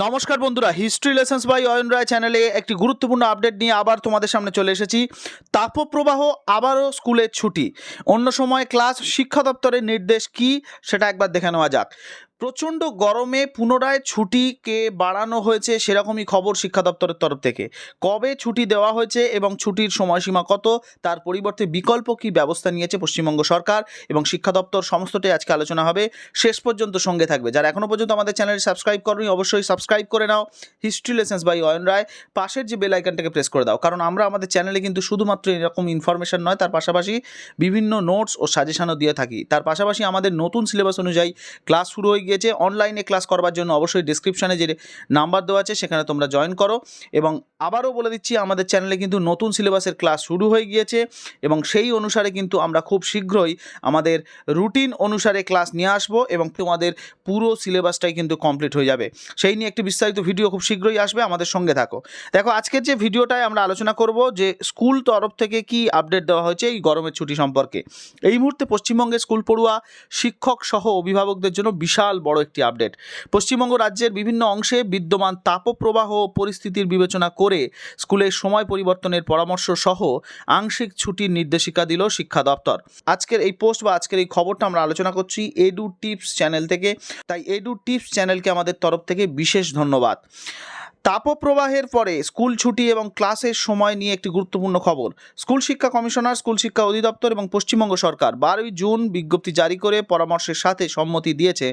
নমস্কার বন্ধুরা history lessons by Ayan Roy চ্যানেলে একটি গুরুত্বপূর্ণ আপডেট নিয়ে আবার তোমাদের সামনে চলে এসেছি। তাপপ্রবাহ আবারও স্কুলের ছুটি। অন্য সময় ক্লাস শিক্ষা দপ্তরের নির্দেশ কি সেটা একবার দেখে নেওয়া যাক। প্রচণ্ড গরমে পুনরায় ছুটিকে বাড়ানো হয়েছে সেরকমই খবর শিক্ষা দপ্তরের তরফ থেকে। কবে ছুটি দেওয়া হয়েছে এবং ছুটির সময়সীমা কত, তার পরিবর্তে বিকল্প কী ব্যবস্থা নিয়েছে পশ্চিমবঙ্গ সরকার এবং শিক্ষা দপ্তর সমস্তটাই আজকে আলোচনা হবে। শেষ পর্যন্ত সঙ্গে থাকবে। যারা এখনও পর্যন্ত আমাদের চ্যানেল সাবস্ক্রাইব করনি, অবশ্যই সাবস্ক্রাইব করে নাও। History lessons by Ayan Roy. পাশের যে বেল আইকনটাকে প্রেস করে দাও। কারণ আমরা আমাদের চ্যানেলে কিন্তু শুধুমাত্র এরকম ইনফরমেশন নয়, তার পাশাপাশি বিভিন্ন নোটস ও সাজেশনও দিয়ে থাকি। তার পাশাপাশি আমাদের নতুন সিলেবাস অনুযায়ী ক্লাস শুরু হয়ে গিয়েছে অনলাইনে ক্লাস করবার জন্য অবশ্যই ডিসক্রিপশানে যে নাম্বার দেওয়া আছে সেখানে তোমরা জয়েন করো। এবং আবারও বলে দিচ্ছি, আমাদের চ্যানেলে কিন্তু নতুন সিলেবাসের ক্লাস শুরু হয়ে গিয়েছে এবং সেই অনুসারে কিন্তু আমরা খুব শীঘ্রই আমাদের রুটিন অনুসারে ক্লাস নিয়ে আসব এবং তোমাদের পুরো সিলেবাসটাই কিন্তু কমপ্লিট হয়ে যাবে। সেই নিয়ে একটি বিস্তারিত ভিডিও খুব শীঘ্রই আসবে, আমাদের সঙ্গে থাকো। দেখো, আজকের যে ভিডিওটায় আমরা আলোচনা করব যে স্কুল তরফ থেকে কি আপডেট দেওয়া হয়েছে এই গরমের ছুটি সম্পর্কে। এই মুহূর্তে পশ্চিমবঙ্গের স্কুল পড়ুয়া, শিক্ষক সহ অভিভাবকদের জন্য বিশাল বড় একটি আপডেট পশ্চিমবঙ্গ রাজ্যের বিভিন্ন অংশে বিদ্যমান তাপপ্রবাহ পরিস্থিতির বিবেচনা করে স্কুলের সময় পরিবর্তনের পরামর্শ সহ আংশিক ছুটির নির্দেশিকা দিল শিক্ষা দপ্তর। আজকের এই পোস্ট বা আজকের এই খবরটা আমরা আলোচনা করছি এডু টিপস চ্যানেল থেকে। তাই এডু টিপস চ্যানেলকে আমাদের তরফ থেকে বিশেষ ধন্যবাদ। তাপপ্রবাহের পরে স্কুল ছুটি এবং ক্লাসের সময় নিয়ে একটি গুরুত্বপূর্ণ খবর। স্কুল শিক্ষা কমিশনার, স্কুল শিক্ষা অধিদপ্তর এবং পশ্চিমবঙ্গ সরকার বারোই জুন বিজ্ঞপ্তি জারি করে পরামর্শের সাথে সম্মতি দিয়েছে,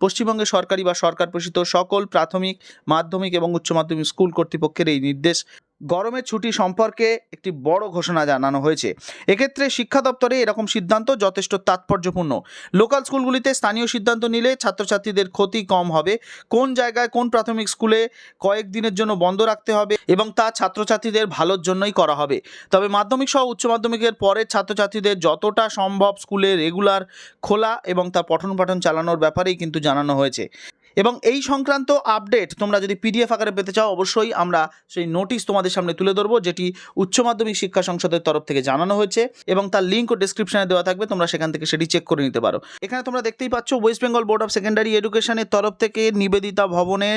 পশ্চিমবঙ্গের সরকারি বা সরকার প্রসিত সকল প্রাথমিক, মাধ্যমিক এবং উচ্চ মাধ্যমিক স্কুল কর্তৃপক্ষের এই নির্দেশ। গরমের ছুটি সম্পর্কে একটি বড় ঘোষণা জানানো হয়েছে। এক্ষেত্রে শিক্ষা দপ্তরে এরকম সিদ্ধান্ত যথেষ্ট তাৎপর্যপূর্ণ। লোকাল স্কুলগুলিতে স্থানীয় সিদ্ধান্ত নিলে ছাত্রছাত্রীদের ক্ষতি কম হবে। কোন জায়গায় কোন প্রাথমিক স্কুলে কয়েক দিনের জন্য বন্ধ রাখতে হবে এবং তা ছাত্রছাত্রীদের ভালোর জন্যই করা হবে। তবে মাধ্যমিক সহ উচ্চ মাধ্যমিকের পরের ছাত্রছাত্রীদের যতটা সম্ভব স্কুলে রেগুলার খোলা এবং তা পঠন পাঠন চালানোর ব্যাপারেই কিন্তু জানানো হয়েছে। এবং এই সংক্রান্ত আপডেট তোমরা যদি পিডিএফ আকারে পেতে চাও, অবশ্যই আমরা সেই নোটিশ তোমাদের সামনে তুলে ধরবো, যেটি উচ্চ মাধ্যমিক শিক্ষা সংসদের তরফ থেকে জানানো হয়েছে এবং তার লিঙ্ক ও ডিসক্রিপশনে দেওয়া থাকবে, তোমরা সেখান থেকে সেটি চেক করে নিতে পারো। এখানে তোমরা দেখতেই পাচ্ছ West Bengal board of secondary এডুকেশনের তরফ থেকে নিবেদিতা ভবনে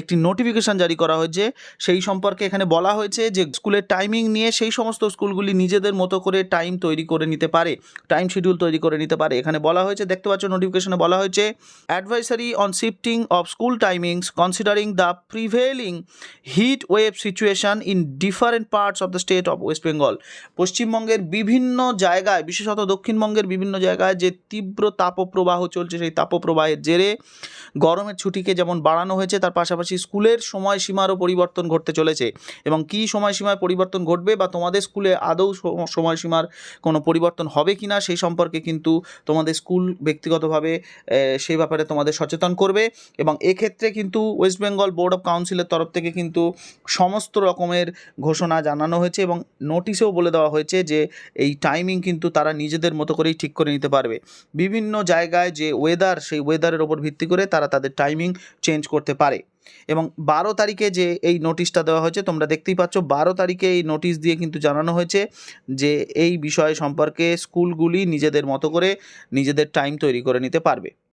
একটি নোটিফিকেশন জারি করা হয়েছে। সেই সম্পর্কে এখানে বলা হয়েছে যে, স্কুলের টাইমিং নিয়ে সেই সমস্ত স্কুলগুলি নিজেদের মতো করে টাইম তৈরি করে নিতে পারে টাইম শিডিউল তৈরি করে নিতে পারে। এখানে বলা হয়েছে, দেখতে পাচ্ছ নোটিফিকেশনে বলা হয়েছে advisory on shifting of school timings, considering the prevailing heat wave situation in different parts of the state of West Bengal. পশ্চিমবঙ্গের বিভিন্ন জায়গায়, বিশেষত দক্ষিণবঙ্গের বিভিন্ন জায়গায় যে তীব্র তাপপ্রবাহ চলছে, সেই তাপপ্রবাহের জেরে গরমের ছুটিকে যেমন বাড়ানো হয়েছে, তার পাশাপাশি স্কুলের সময়সীমারও পরিবর্তন ঘটতে চলেছে। এবং কী সময়সীমায় পরিবর্তন ঘটবে বা তোমাদের স্কুলে আদৌ সম- সময়সীমার কোনো পরিবর্তন হবে কি না সেই সম্পর্কে কিন্তু তোমাদের স্কুল ব্যক্তিগতভাবে সেই ব্যাপারে তোমাদের সচেতন করবে। এবং এক্ষেত্রে কিন্তু ওয়েস্ট বেঙ্গল বোর্ড অফ কাউন্সিলের তরফ থেকে কিন্তু সমস্ত রকমের ঘোষণা জানানো হয়েছে এবং নোটিশেও বলে দেওয়া হয়েছে যে এই টাইমিং কিন্তু তারা নিজেদের মতো করেই ঠিক করে নিতে পারবে। বিভিন্ন জায়গায় যে ওয়েদার সেই ওয়েদারের ওপর ভিত্তি করে তারা তাদের টাইমিং চেঞ্জ করতে পারে। এবং বারো তারিখে যে এই নোটিশটা দেওয়া হয়েছে, তোমরা দেখতেই পাচ্ছ, বারো তারিখে এই নোটিশ দিয়ে কিন্তু জানানো হয়েছে যে এই বিষয় সম্পর্কে স্কুলগুলি নিজেদের মতো করে নিজেদের টাইম তৈরি করে নিতে পারবে।